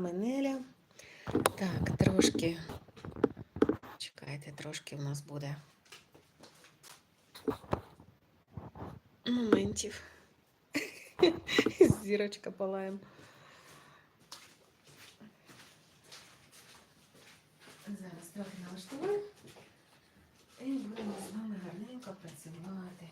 вами Неля. Так, трошки. Чекайте, трошки у нас буде моментів. Зірочка палаємо. Зараз трохи налаштую. І будемо з вами гарненько працювати.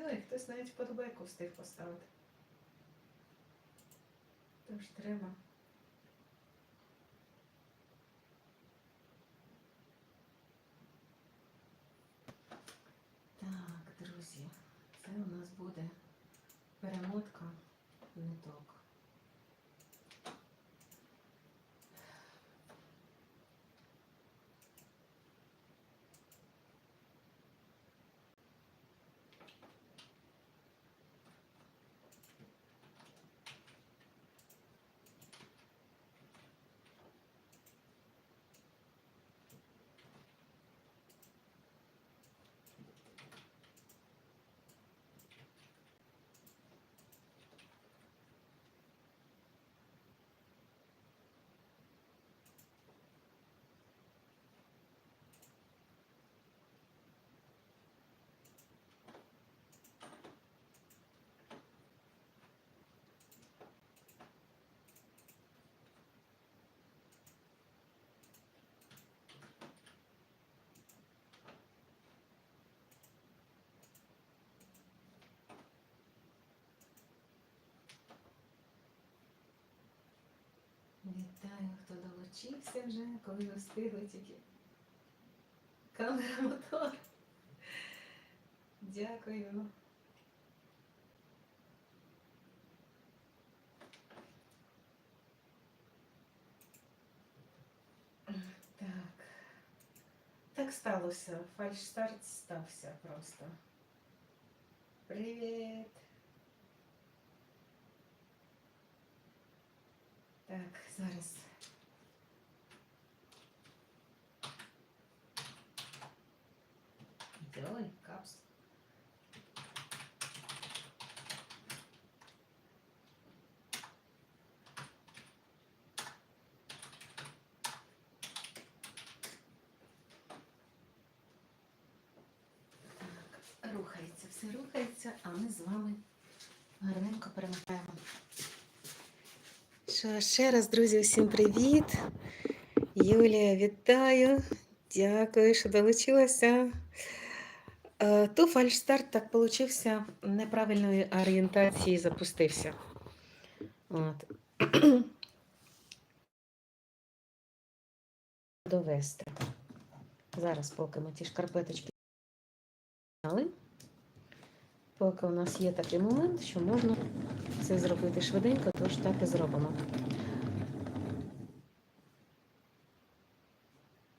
Йой, хтось навіть вподобайку встиг поставити. Тож треба. Так, друзі, це у нас буде перемотка ниток. Вітаю, хто долучився вже, коли ви встигли тільки. Камера мотор. Дякую. Так. Так сталося. Фальшстарт стався просто. Привіт. Так, зараз. Ой, капс. Так, рухається, все рухається, а ми з вами гарненько перемотаємо. Ще раз, друзі, усім привіт. Юлія, вітаю. Дякую, що долучилася. Е, То фальшстарт так получився, неправильної орієнтації запустився. От. Довести. Зараз, поки ми ті шкарпеточки зняли, поки у нас є такий момент, що можна це зробити швиденько, тож так і зробимо.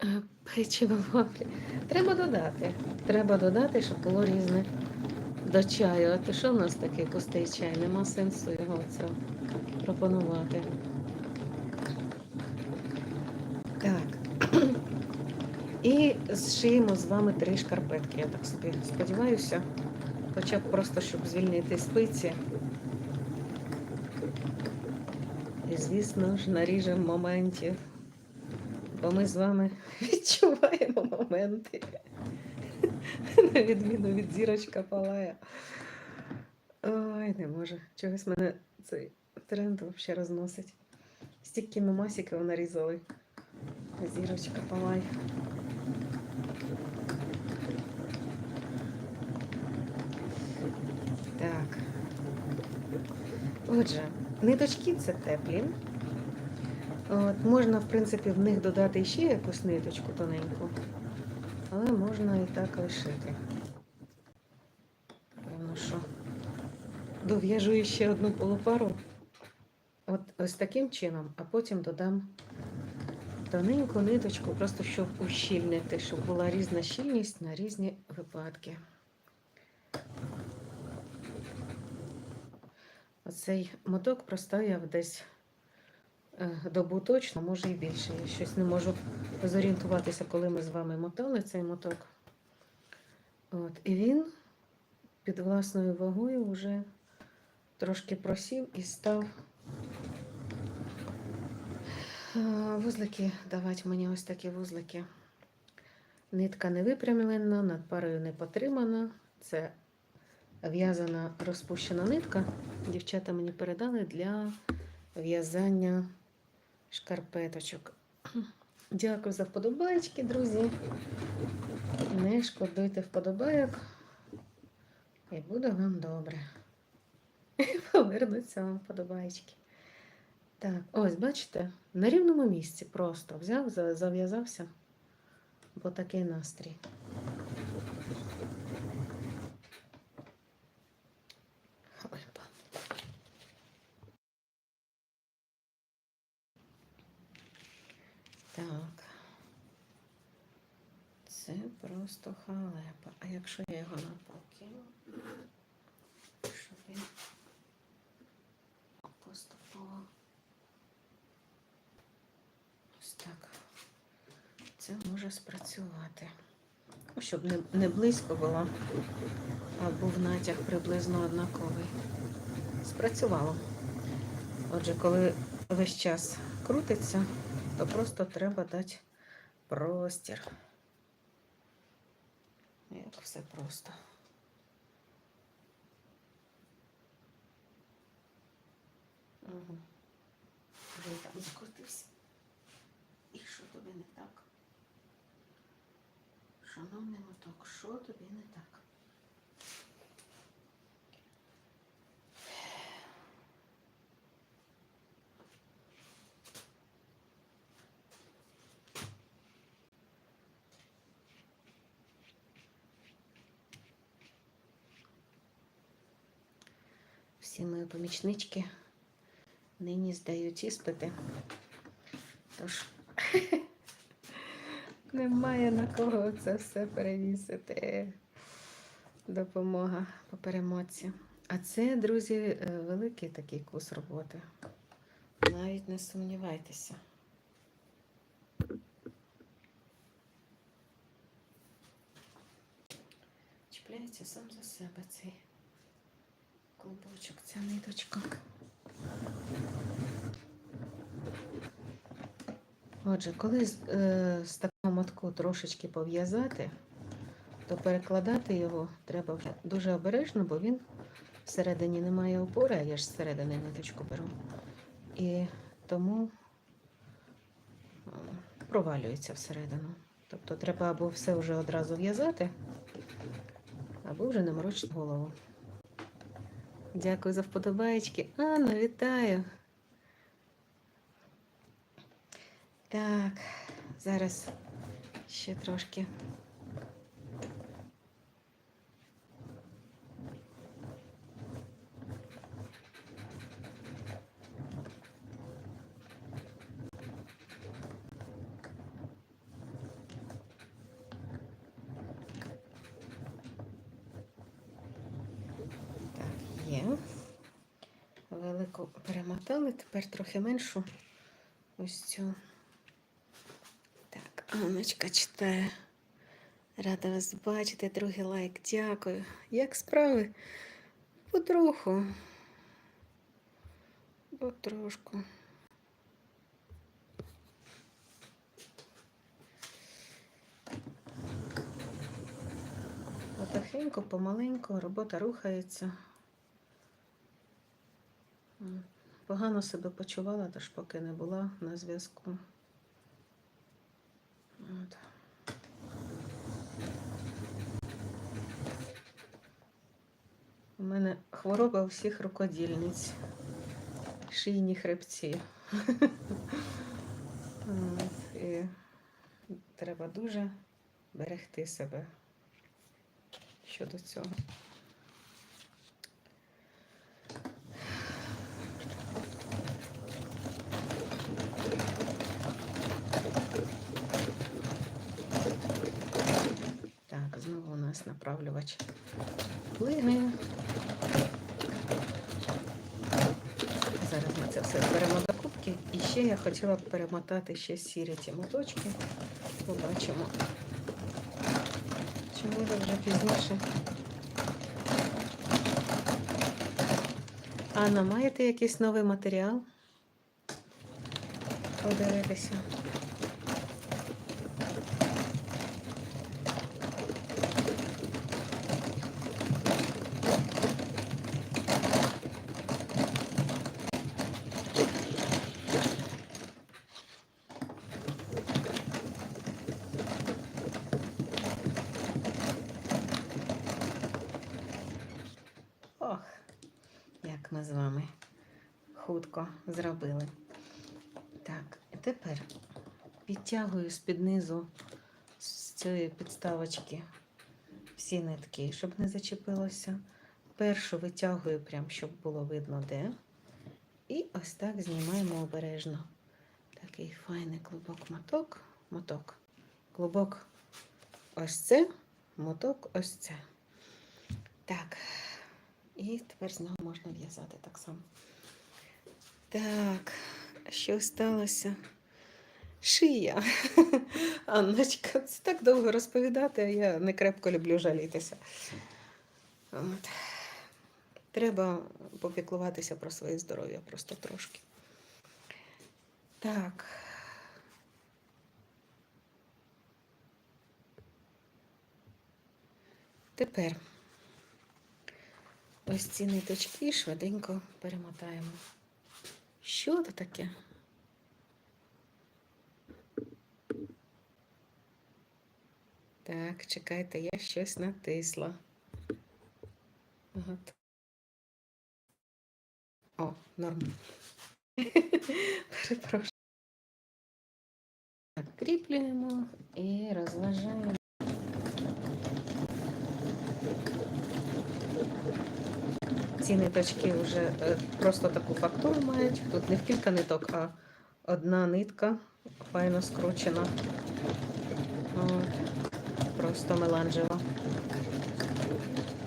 Е, Печиво вафлі. Треба додати. Треба додати, щоб було різне до чаю. А то що в нас такий пустий чай? Нема сенсу його це пропонувати. Так. І зшиємо з вами три шкарпетки. Я так собі сподіваюся. Хоча б просто, щоб звільнити спиці. І, звісно ж, наріжемо моментів. Бо ми з вами відчуваємо моменти. На відміну від зірочка палає. Ой, не може. Чогось мене цей тренд взагалі розносить. Стільки мемасиків нарізали. Зірочка палає. Так. Отже, ниточки це теплі. От, можна, в принципі, в них додати ще якусь ниточку тоненьку, але можна і так лишити. Певно, що дов'яжу ще одну полупару. От ось таким чином, а потім додам тоненьку ниточку, просто щоб ущільнити, щоб була різна щільність на різні випадки. Оцей моток простояв десь е, добу точно, може і більше. Я щось не можу зорієнтуватися, коли ми з вами мотали цей моток. От, і він під власною вагою вже трошки просів і став е, вузлики давати мені ось такі вузлики. Нитка не випрямлена, над парою не потримана. Це в'язана розпущена нитка. Дівчата мені передали для в'язання шкарпеточок. Дякую за вподобайки, друзі. Не шкодуйте вподобайок. І буде вам добре. Повернуться вам вподобайки. Так, ось, бачите, на рівному місці просто взяв, за- зав'язався, бо такий настрій. Так. Це просто халепа. А якщо я його навпаки, щоб він поступово. Ось так. Це може спрацювати. Ну, Щоб не, не близько було, а був натяг приблизно однаковий. Спрацювало. Отже, коли весь час крутиться, то просто треба дати простір. Як все просто. Угу. Вже там закрутився. І що тобі не так? Шановний моток, що тобі не так? Всі мої помічнички нині здають іспити. Тож немає на кого це все перевісити. Допомога по перемоці. А це, друзі, е, великий такий кус роботи. Навіть не сумнівайтеся. Чіпляється сам за себе цей клубочок, ця ниточка. Отже, коли з, е, з такого мотку трошечки пов'язати, то перекладати його треба дуже обережно, бо він всередині не має опори, а я ж зсередини ниточку беру. І тому е, провалюється всередину. Тобто треба або все вже одразу в'язати, або вже не морочити голову. Дякую за вподобаєчки. Анна, вітаю. Так, зараз ще трошки. Так, є. Велику перемотали, тепер трохи меншу. Ось цю. Так, Анночка читає. Рада вас бачити, другий лайк. Дякую. Як справи? Потроху. Потрошку. Потихеньку, помаленьку, робота рухається. Погано себе почувала, тож поки не була на зв'язку. От. У мене хвороба всіх рукодільниць. Шийні хребці. І треба дуже берегти себе щодо цього. Так, знову у нас направлювач плигає. Зараз ми це все зберемо до кубки і ще я хотіла б перемотати ще сірі ті моточки. Побачимо. Чи буде вже пізніше? Анна, маєте якийсь новий матеріал? Подивитися. Ох, як ми з вами хутко зробили. Так, і тепер підтягую з-під низу з цієї підставочки всі нитки, щоб не зачепилося. Першу витягую прям, щоб було видно де. І ось так знімаємо обережно. Такий файний клубок моток, моток, клубок ось це, моток ось це. Так. І тепер з нього можна в'язати так само. Так, що сталося? Шия. Анночка, це так довго розповідати, а я не крепко люблю жалітися. От. Треба попіклуватися про своє здоров'я просто трошки. Так. Тепер ось ці ниточки швиденько перемотаємо. Що це таке? Так, чекайте, я щось натисла. От. О, норм. Перепрошую. Так, кріплюємо і розважаємо. Ці ниточки вже е, просто таку фактуру мають. Тут не в кілька ниток, а одна нитка файно скручена. Просто меланжева.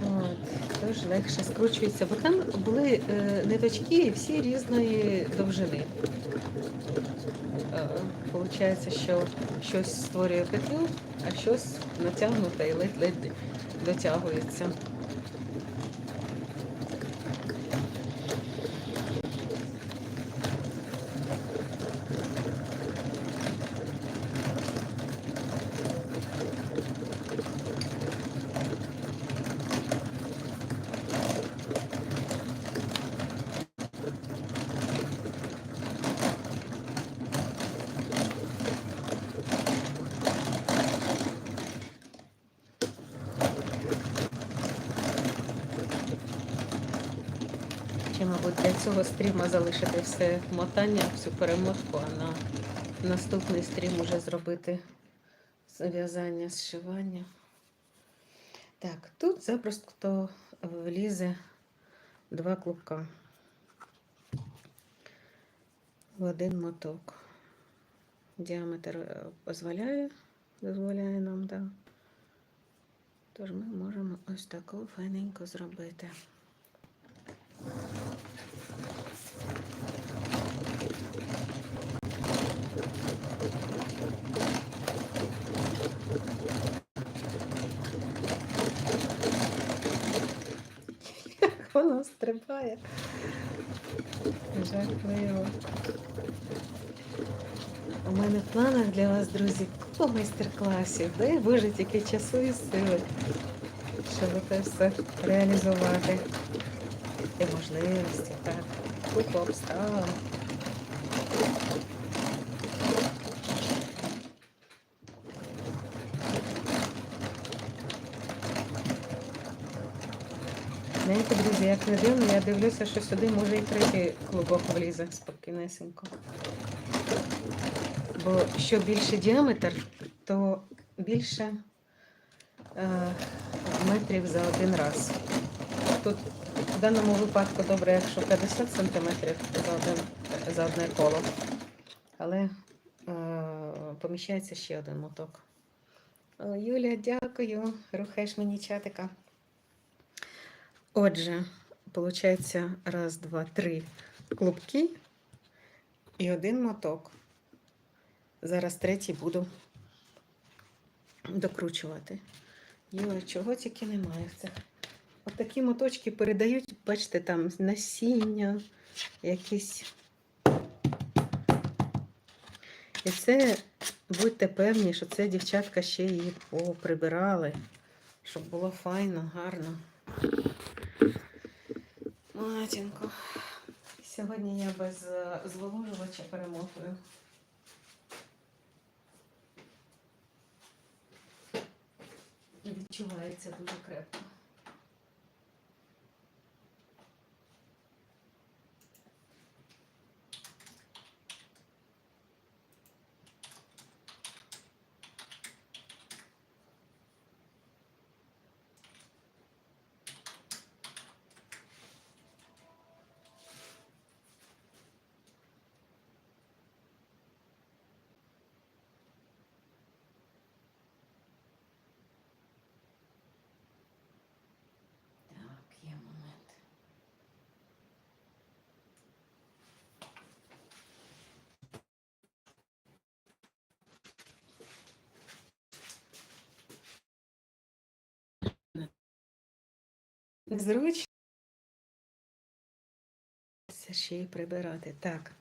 От. Тож легше скручується. Бо там були е, ниточки всі різної довжини. Е, Получається, що щось створює петлю, а щось натягнуте і ледь-ледь дотягується. Чи, мабуть, для цього стріма залишити все мотання, всю перемотку, а на наступний стрім уже зробити зав'язання, зшивання. Так, тут запросто влізе два клубка в один моток. Діаметр е, дозволяє, дозволяє нам, так. Тож ми можемо ось таку файненько зробити. Як воно стрибає. Жахливо. У мене в планах для вас, друзі, купа майстер-класів. Дай Боже, тільки часу і сили, щоб це все реалізувати. І можливості, так. Купа обставин. Знаєте, друзі, як не дивно, я дивлюся, що сюди може і третій клубок влізе спокійнесенько. Бо що більше діаметр, то більше е, метрів за один раз. Тут в даному випадку добре, якщо 50 см за, один, за одне коло. Але е, поміщається ще один моток. О, Юля, дякую. Рухаєш мені чатика. Отже, виходить, раз, два, три клубки і один моток. Зараз третій буду докручувати. Йой, чого тільки немає в цих. От такі моточки передають, бачите, там насіння, якісь. І це будьте певні, що це дівчатка ще її поприбирали, щоб було файно, гарно. Матінко. Сьогодні я без е, зволожувача перемотую. Відчувається дуже крепко. Так, є момент. Зручно. Це ще й прибирати. Так.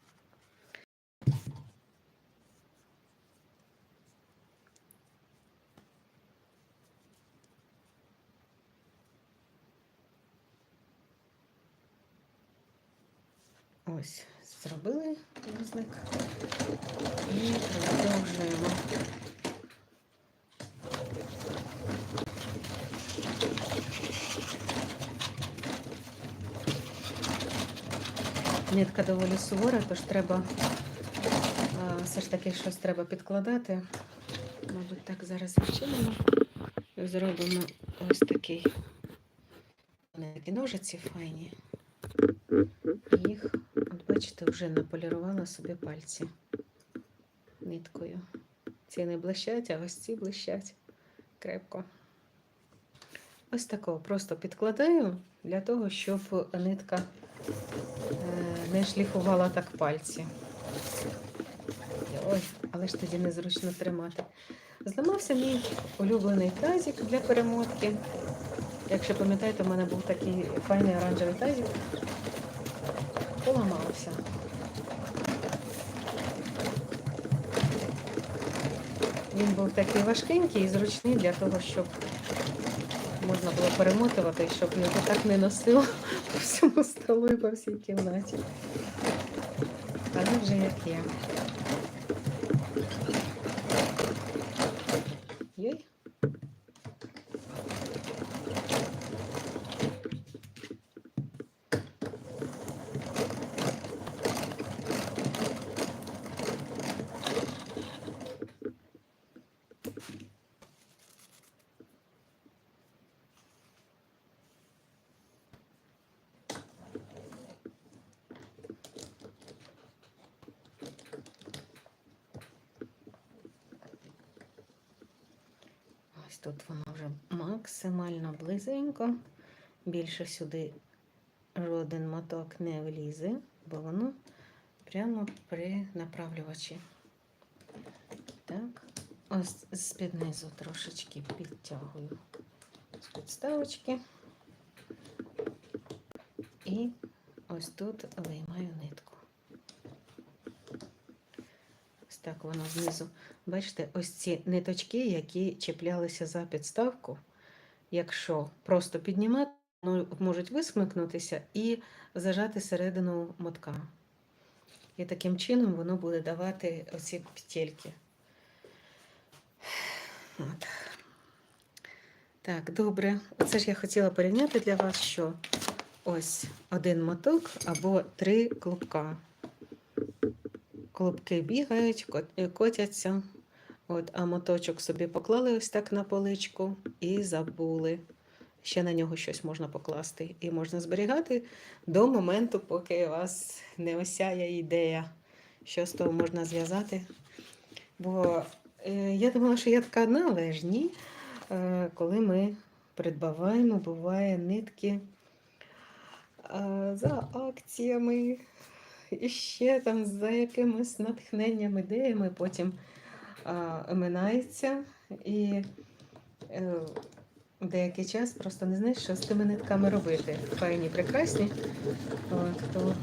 Ось, зробили різник і продовжуємо. Нитка доволі сувора, тож треба все ж таки щось треба підкладати. Мабуть, так зараз відчинимо і зробимо ось такий. Вони такі ножиці файні. Їх, от бачите, вже наполірувала собі пальці ниткою. Ці не блищать, а ось ці блищать крепко. Ось такого просто підкладаю для того, щоб нитка е, не шліфувала так пальці. Ой, але ж тоді незручно тримати. Зламався мій улюблений тазик для перемотки. Якщо пам'ятаєте, у мене був такий файний оранжевий тазик. Поламався. Він був такий важкенький і зручний для того, щоб можна було перемотувати, щоб його так не носило по всьому столу і по всій кімнаті. Але вже як є. Йой. Ось вже максимально близенько. Більше сюди жоден моток не влізе, бо воно прямо при направлювачі. Так, ось з-під низу трошечки підтягую з підставочки. І ось тут виймаю нитку. Ось так воно знизу. Бачите, ось ці ниточки, які чіплялися за підставку. Якщо просто піднімати, вони можуть висмикнутися і зажати середину мотка. І таким чином воно буде давати оці петельки. От. Так, добре. Оце ж я хотіла порівняти для вас, що ось один моток або три клубка. Клубки бігають, котяться. От, а моточок собі поклали ось так на поличку і забули. Ще на нього щось можна покласти. І можна зберігати до моменту, поки у вас не осяє ідея, що з того можна зв'язати. Бо е, я думала, що я така одна. Е, коли ми придбаваємо, буває нитки е, за акціями. І ще там за якимись натхненням, ідеями потім а, минається. І е, деякий час просто не знаєш, що з тими нитками робити. Файні, прекрасні. То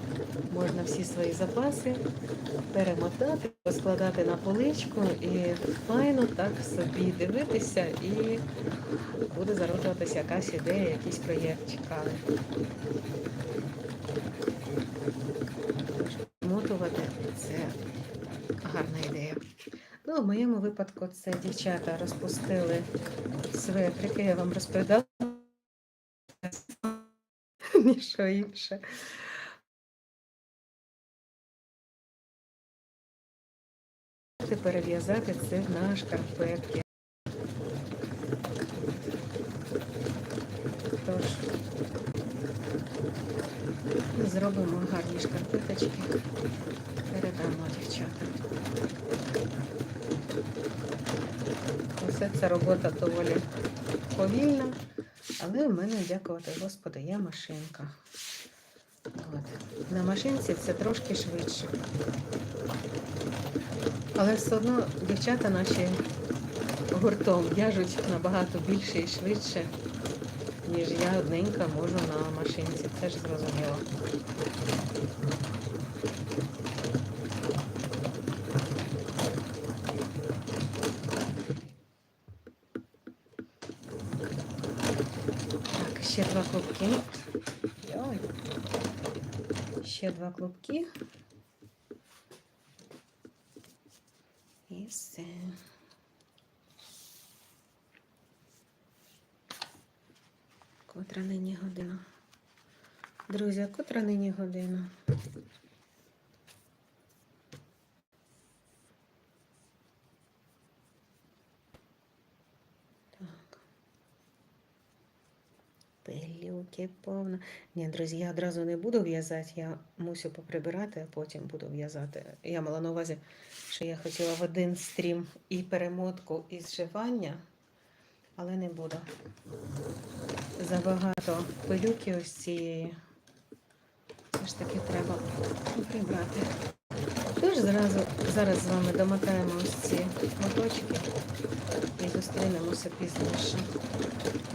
можна всі свої запаси перемотати, поскладати на поличку і файно так собі дивитися, і буде зароджуватися якась ідея, якийсь проєкт цікавий. Мотувати це гарна ідея. Ну, в моєму випадку це дівчата розпустили светрики, я вам розповідала. Ніщо інше. Перев'язати це на шкарпетки. Тож, зробимо гарні шкарпеточки, передамо дівчатам. Ця робота доволі повільна, але в мене, дякувати Господу, є машинка. От. На машинці це трошки швидше. Але все одно дівчата наші гуртом в'яжуть набагато більше і швидше, ніж я одненька можу на машинці. Це ж зрозуміло. Так, ще два клубки. Ще два клубки. І все. Котра нині година. Друзі, котра нині година? Пилюки повно. Ні, друзі, я одразу не буду в'язати, я мусю поприбирати, а потім буду в'язати. Я мала на увазі, що я хотіла в один стрім і перемотку, і зшивання, але не буду. Забагато пилюки ось цієї. Все ж таки треба прибрати. Тож зразу, зараз з вами домотаємо ось ці моточки і зустрінемося пізніше.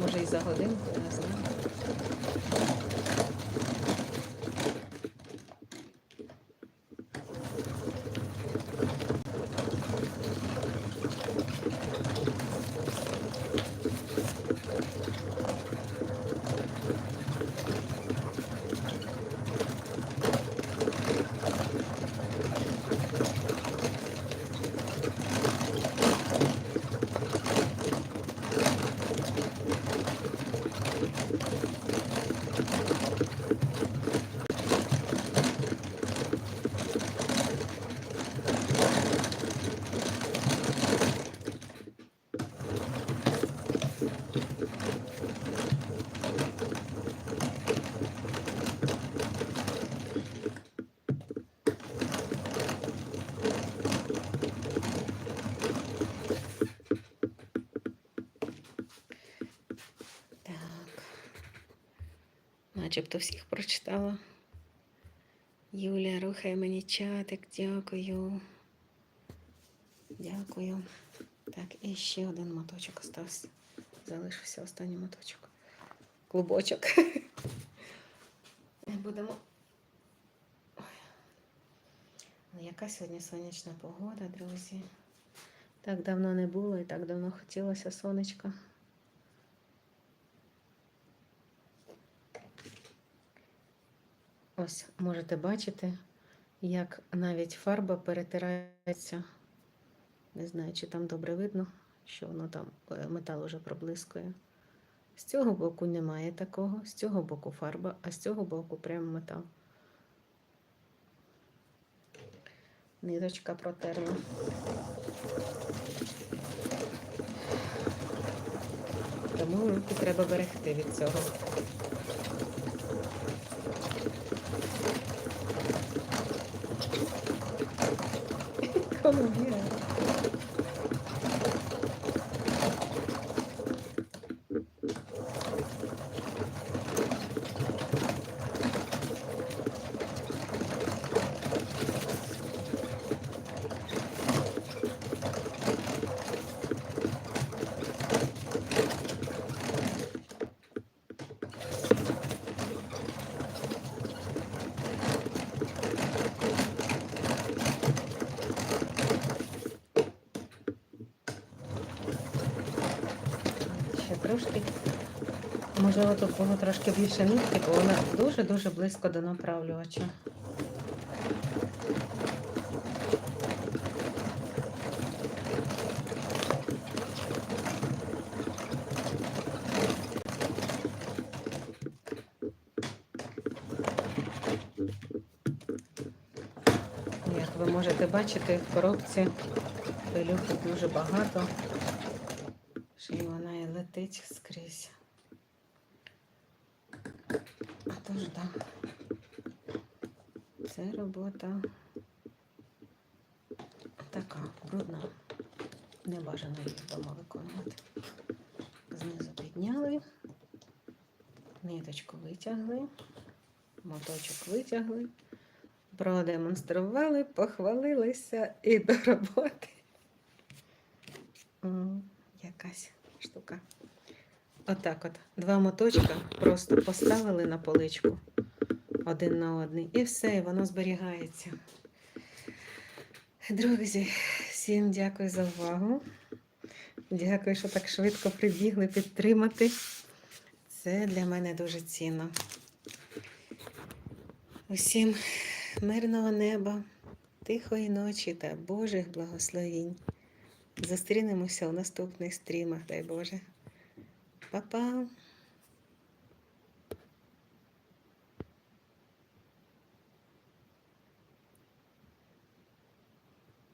Може і за годинку, не знаю. Начебто всіх прочитала. Юлія, рухай мені чатик, дякую. Дякую. Так, і ще один моточок остався. Залишився останній моточок. Клубочок. Будемо. Ой. Ну, яка сьогодні сонячна погода, друзі. Так давно не було і так давно хотілося сонечка. Ось можете бачити, як навіть фарба перетирається. Не знаю, чи там добре видно, що воно там е, метал уже проблискує. З цього боку немає такого, з цього боку фарба, а з цього боку прямо метал. Ниточка протерла. Тому руки треба берегти від цього. 有人。Колумбія. трошки. Можливо, тут було трошки більше нитки, бо вона дуже-дуже близько до направлювача. Як ви можете бачити, в коробці пилюки дуже багато. Летить скрізь. А тож да. Це робота така брудна. Не бажано її вдома виконувати. Знизу підняли, ниточку витягли, моточок витягли, продемонстрували, похвалилися і до роботи. Якась штука. Отак от. Два моточка просто поставили на поличку один на один. І все, і воно зберігається. Друзі, всім дякую за увагу. Дякую, що так швидко прибігли підтримати. Це для мене дуже цінно. Усім мирного неба, тихої ночі та Божих благословінь. Зустрінемося у наступних стрімах, дай Боже. Па-па!